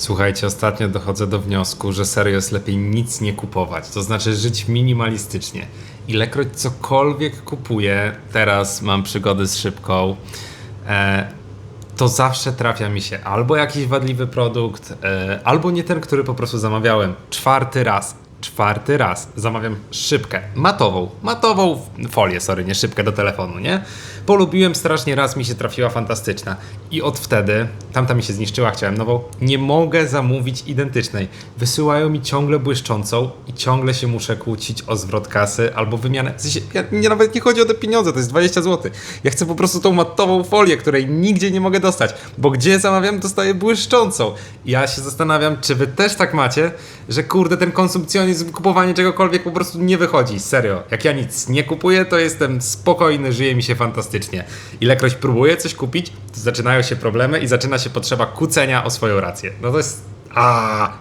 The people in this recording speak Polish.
Słuchajcie, ostatnio dochodzę do wniosku, że serio jest lepiej nic nie kupować. To znaczy żyć minimalistycznie. Ilekroć cokolwiek kupuję, teraz mam przygody z szybką, e, to zawsze trafia mi się albo jakiś wadliwy produkt, e, albo nie ten, który po prostu zamawiałem. Czwarty raz. Czwarty raz zamawiam szybkę, matową, matową folię, sorry, nie szybkę do telefonu, nie? Polubiłem strasznie, raz mi się trafiła fantastyczna i od wtedy, tamta mi się zniszczyła, chciałem nową, nie mogę zamówić identycznej. Wysyłają mi ciągle błyszczącą i ciągle się muszę kłócić o zwrot kasy albo wymianę. W sensie, ja, nie, nawet nie chodzi o te pieniądze, to jest 20 zł. Ja chcę po prostu tą matową folię, której nigdzie nie mogę dostać, bo gdzie zamawiam, dostaję błyszczącą. Ja się zastanawiam, czy wy też tak macie, że kurde, ten konsumpcjonizm, kupowanie czegokolwiek po prostu nie wychodzi. Serio. Jak ja nic nie kupuję, to jestem spokojny, żyje mi się fantastycznie. Ilekroć próbuję coś kupić, to zaczynają się problemy i zaczyna się potrzeba kłócenia o swoją rację. No to jest... A,